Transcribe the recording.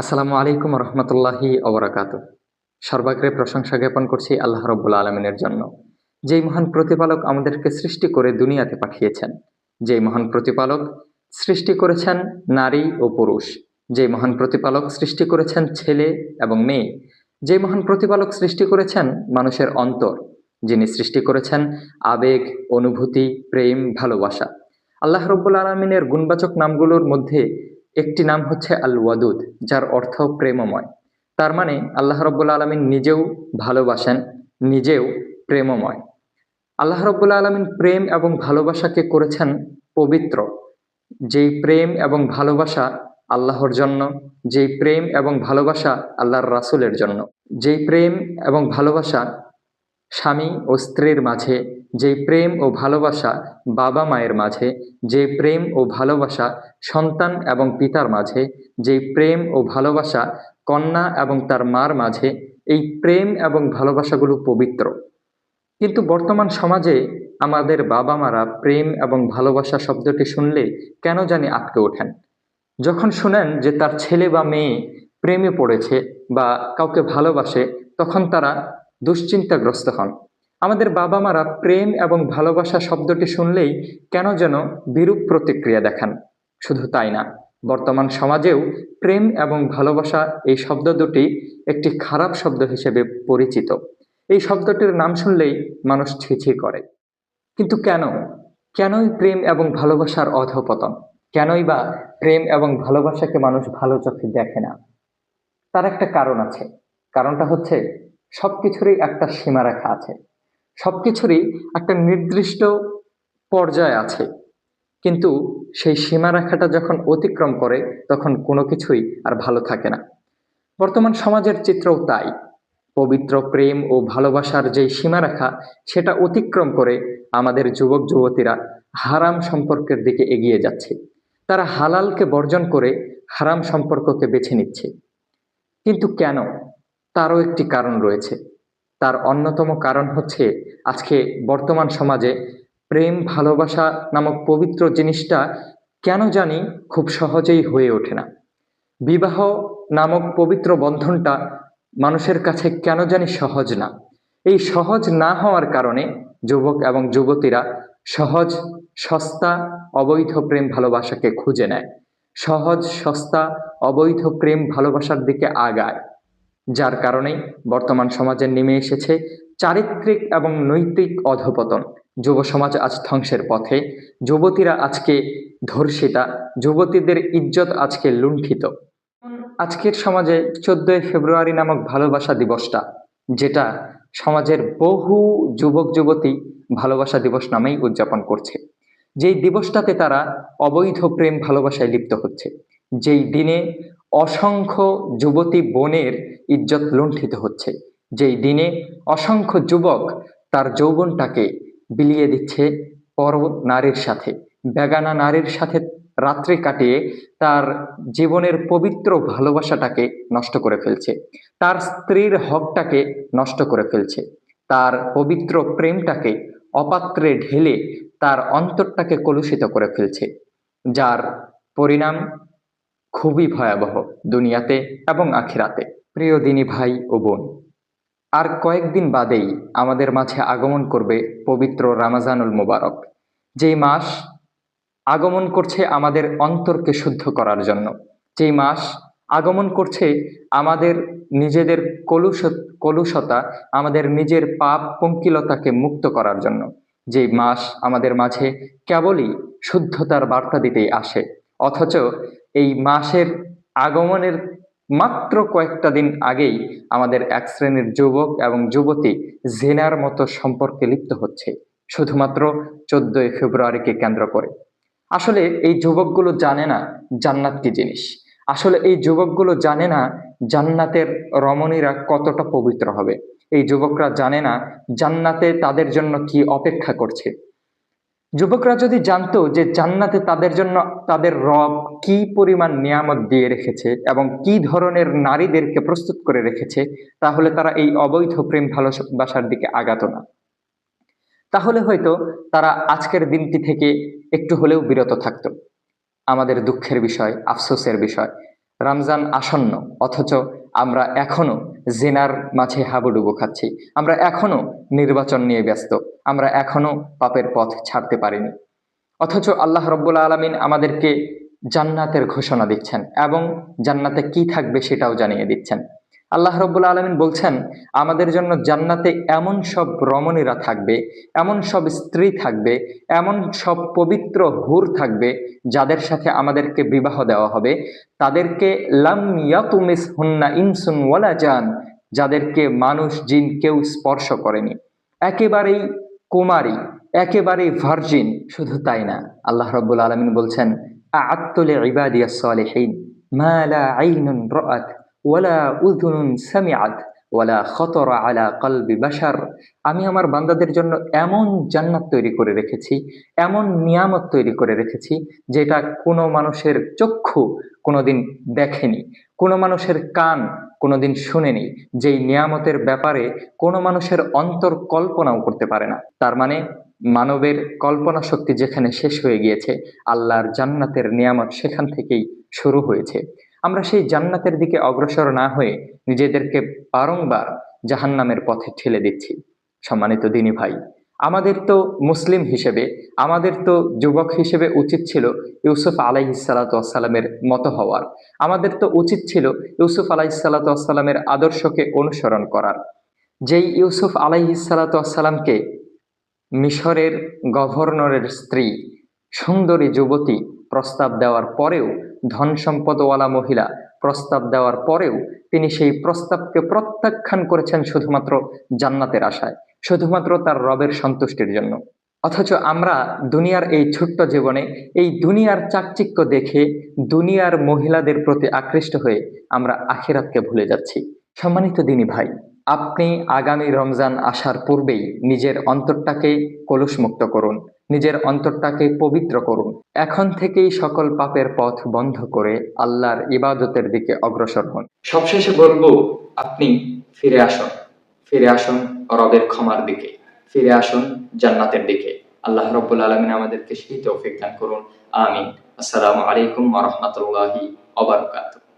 আসসালামু আলাইকুম রহমতুল্লাহি অবরাকাত সর্বাগ্রে প্রশংসা জ্ঞাপন করছি আল্লাহ রব্বুল আলমিনের জন্য। যেই মহান প্রতিপালক আমাদেরকে সৃষ্টি করে দুনিয়াতে পাঠিয়েছেন, যেই মহান প্রতিপালক সৃষ্টি করেছেন নারী ও পুরুষ, যেই মহান প্রতিপালক সৃষ্টি করেছেন ছেলে এবং মেয়ে যে মহান প্রতিপালক সৃষ্টি করেছেন মানুষের অন্তর, যিনি সৃষ্টি করেছেন আবেগ, অনুভূতি, প্রেম, ভালোবাসা। আল্লাহ রব্বুল আলমিনের গুণবাচক নামগুলোর মধ্যে একটি নাম হচ্ছে আল ওয়াদুদ যার অর্থ প্রেমময়। তার মানে আল্লাহ রব্বুল আলমিন নিজেও ভালোবাসেন, নিজেও প্রেমময়। আল্লাহ রব্বুল আলমিন প্রেম এবং ভালোবাসাকে করেছেন পবিত্র। যেই প্রেম এবং ভালোবাসা আল্লাহর জন্য, যেই প্রেম এবং ভালোবাসা আল্লাহর রাসুলের জন্য। যেই প্রেম এবং ভালোবাসা স্বামী ও স্ত্রীর মাঝে যে প্রেম ও ভালোবাসা বাবা মায়ের মাঝে, যে প্রেম ও ভালোবাসা সন্তান এবং পিতার মাঝে, যে প্রেম ও ভালোবাসা কন্যা এবং তার মার মাঝে, এই প্রেম এবং ভালোবাসাগুলো পবিত্র। কিন্তু বর্তমান সমাজে আমাদের বাবা মারা প্রেম এবং ভালোবাসা শব্দটি শুনলে কেন জানি আটকে ওঠেন? যখন শুনেন যে তার ছেলে বা মেয়ে প্রেমে পড়েছে বা কাউকে ভালোবাসে, তখন তারা দুশ্চিন্তাগ্রস্ত হন। আমাদের বাবা মারা প্রেম এবং ভালোবাসা শব্দটি শুনলেই কেন যেন বিরূপ প্রতিক্রিয়া দেখান। শুধু তাই না, বর্তমান সমাজেও প্রেম এবং ভালোবাসা এই শব্দ দুটি একটি খারাপ শব্দ হিসেবে পরিচিত। এই শব্দটির নাম শুনলেই মানুষ ছিছি করে। কিন্তু কেন? কেনই প্রেম এবং ভালোবাসার অধপতন? কেনই বা প্রেম এবং ভালোবাসাকে মানুষ ভালো চোখে দেখে না? তার একটা কারণ আছে। কারণটা হচ্ছে সব কিছুরই একটা সীমারেখা আছে। সব কিছুরই একটা নির্দিষ্ট পর্যায় আছে। কিন্তু সেই সীমারেখাটা যখন অতিক্রম করে, তখন কোনো কিছুই আর ভালো থাকে না। বর্তমান সমাজের চিত্রও তাই। পবিত্র প্রেম ও ভালোবাসার যে সীমারেখা সেটা অতিক্রম করে আমাদের যুবক, যুবতীরা হারাম সম্পর্কের দিকে এগিয়ে যাচ্ছে। তারা হালালকে বর্জন করে হারাম সম্পর্ককে বেছে নিচ্ছে। কিন্তু কেন? তারও একটি কারণ রয়েছে। তার অন্যতম কারণ হচ্ছে আজকে বর্তমান সমাজে প্রেম ভালোবাসা নামক পবিত্র জিনিসটা কেন জানি খুব সহজেই হয়ে ওঠে না। বিবাহ নামক পবিত্র বন্ধনটা মানুষের কাছে কেন জানি সহজ না। এই সহজ না হওয়ার কারণে যুবক এবং যুবতীরা সহজ, সস্তা, অবৈধ প্রেম ভালোবাসাকে খুঁজে নেয়। সহজ, সস্তা, অবৈধ প্রেম ভালোবাসার দিকে আগায়। যার কারণেই বর্তমান সমাজে নেমে এসেছে চারিত্রিক এবং নৈতিক অধপতন। যুব সমাজ আজ ধ্বংসের পথে। যুবতীরা আজকে ধর্ষিতা, যুবতীদের ইজ্জত আজকে লুণ্ঠিত। আজকের সমাজে চোদ্দই ফেব্রুয়ারি নামক ভালোবাসা দিবসটা, যেটা সমাজের বহু যুবক, যুবতী ভালোবাসা দিবস নামেই উদযাপন করছে। যেই দিবসটাতে তারা অবৈধ প্রেম ভালোবাসায় লিপ্ত হচ্ছে, যেই দিনে অসংখ্য যুবতী বোনের ইজ্জত লুণ্ঠিত হচ্ছে। যেই দিনে অসংখ্য যুবক তার যৌবনটাকে বিলিয়ে দিচ্ছে পর নারীর সাথে। বেগানা নারীর সাথে রাত্রি কাটিয়ে তার জীবনের পবিত্র ভালোবাসাটাকে নষ্ট করে ফেলছে। তার স্ত্রীর হকটাকে নষ্ট করে ফেলছে। তার পবিত্র প্রেমটাকে অপাত্রে ঢেলে তার অন্তরটাকে কলুষিত করে ফেলছে। যার পরিণাম খুবই ভয়াবহ দুনিয়াতে এবং আখিরাতে। প্রিয় দিনী ভাই ও বোন, আর কয়েকদিন বাদেই আমাদের মাঝে আগমন করবে পবিত্র রামাজানুল মুবারক, যেই মাস আগমন করছে আমাদের অন্তরকে শুদ্ধ করার জন্য। যেই মাস আগমন করছে আমাদের নিজেদের কলুষ, কলুষতা, আমাদের নিজের পাপ পঙ্কিলতাকে মুক্ত করার জন্য। যেই মাস আমাদের মাঝে কেবলই শুদ্ধতার বার্তা দিতেই আসে, অথচ এই মাসের আগমনের মাত্র কয়েকটা দিন আগেই আমাদের এক শ্রেণির যুবক এবং যুবতী জেনার মতো সম্পর্কে লিপ্ত হচ্ছে, শুধুমাত্র চোদ্দই ফেব্রুয়ারিকে কেন্দ্র করে। আসলে এই যুবকগুলো জানে না জান্নাত কি জিনিস। আসলে এই যুবকগুলো জানে না জান্নাতের রমণীরা কতটা পবিত্র হবে। এই যুবকরা জানে না জান্নাতে তাদের জন্য কি অপেক্ষা করছে। যুবকরা যদি জানতো যে জান্নাতে তাদের জন্য তাদের রব কি পরিমাণ নিয়ামত দিয়ে রেখেছে এবং কি ধরনের নারীদেরকে প্রস্তুত করে রেখেছে, তাহলে তারা এই অবৈধ প্রেম ভালোবাসার দিকে আগাত না। তাহলে হয়তো তারা আজকের দিনটি থেকে একটু হলেও বিরত থাকত। আমাদের দুঃখের বিষয়, আফসোসের বিষয়, রমজান আসন্ন, অথচ আমরা এখনও জেনার মাঝে হাবুডুবু খাচ্ছি। আমরা এখনও নির্বাচন নিয়ে ব্যস্ত। আমরা এখনও পাপের পথ ছাড়তে পারিনি। অথচ আল্লাহ রব্বুল আলমিন আমাদেরকে জান্নাতের ঘোষণা দিচ্ছেন এবং জান্নাতে কি থাকবে সেটাও জানিয়ে দিচ্ছেন। আল্লাহ রব্বুল আলমিন বলছেন, আমাদের জন্য জান্নাতে এমন সব রমণীরা থাকবে, এমন সব স্ত্রী থাকবে, এমন সব পবিত্র হুর থাকবে, যাদের সাথে আমাদেরকে বিবাহ দেওয়া হবে। তাদেরকে লাম ইয়াতুমিস হুন্না ইনসুন ওয়ালা জান, যাদেরকে মানুষ, জিন কেউ স্পর্শ করেনি। একেবারেই কুমারী, একেবারেই ভার্জিন, শুধু তাই না। আল্লাহ রব্বুল আলমিন বলছেন আত্তুলে ইবাদিয়া সালেহীন, মা লা আইনুন রাআত। আমি আমার বান্দাদের জন্য এমন জান্নাত তৈরি করে রেখেছি, এমন নিয়ামত তৈরি করে রেখেছি, যেটা কোনো মানুষের চক্ষু কোনোদিন দেখেনি, কোনো মানুষের কান কোনোদিন শুনেনি, যেই নিয়ামতের ব্যাপারে কোনো মানুষের অন্তর কল্পনাও করতে পারে না। তার মানে মানবের কল্পনা শক্তি যেখানে শেষ হয়ে গিয়েছে, আল্লাহর জান্নাতের নিয়ামত সেখান থেকেই শুরু হয়েছে। আমরা সেই জান্নাতের দিকে অগ্রসর না হয়ে নিজেদেরকে বারংবার জাহান্নামের পথে ঠেলে দিচ্ছি। সম্মানিত দিনী ভাই, আমাদের তো মুসলিম হিসেবে, আমাদের তো যুবক হিসেবে উচিত ছিল ইউসুফ আলাইহিসালাতামের মতো হওয়ার। আমাদের তো উচিত ছিল ইউসুফ আলাইসালাতামের আদর্শকে অনুসরণ করার। যেই ইউসুফ আলাইহিসালাতামকে মিশরের গভর্নরের স্ত্রী, সুন্দরী যুবতী প্রস্তাব দেওয়ার পরেও ধন সম্পদওয়ালা মহিলা প্রস্তাব দেওয়ার পরেও তিনি সেই প্রস্তাবকে প্রত্যাখ্যান করেছেন শুধুমাত্র জান্নাতের আশায়, শুধুমাত্র তার রবের সন্তুষ্টির জন্য। অথচ আমরা দুনিয়ার এই ছোট্ট জীবনে এই দুনিয়ার চাকচিক্য দেখে দুনিয়ার মহিলাদের প্রতি আকৃষ্ট হয়ে আমরা আখিরাতকে ভুলে যাচ্ছি। সম্মানিত দিনী ভাই আপনি আগামী রমজান আসার পূর্বেই নিজের অন্তরটাকে কলুষমুক্ত করুন, নিজের অন্তরটাকে পবিত্র করুন। এখন থেকেই সকল পাপের পথ বন্ধ করে আল্লাহর ইবাদতের দিকে অগ্রসর হন। সবশেষে বলব, আপনি ফিরে আসুন ফিরে আসুন রবের ক্ষমার দিকে, ফিরে আসুন জান্নাতের দিকে। আল্লাহ রব্বুল আলমিন আমাদেরকে সেই তৌফিক দান করুন, আমিন। আসসালামু আলাইকুম রাহমাতুল্লাহি বারাকাতুহু।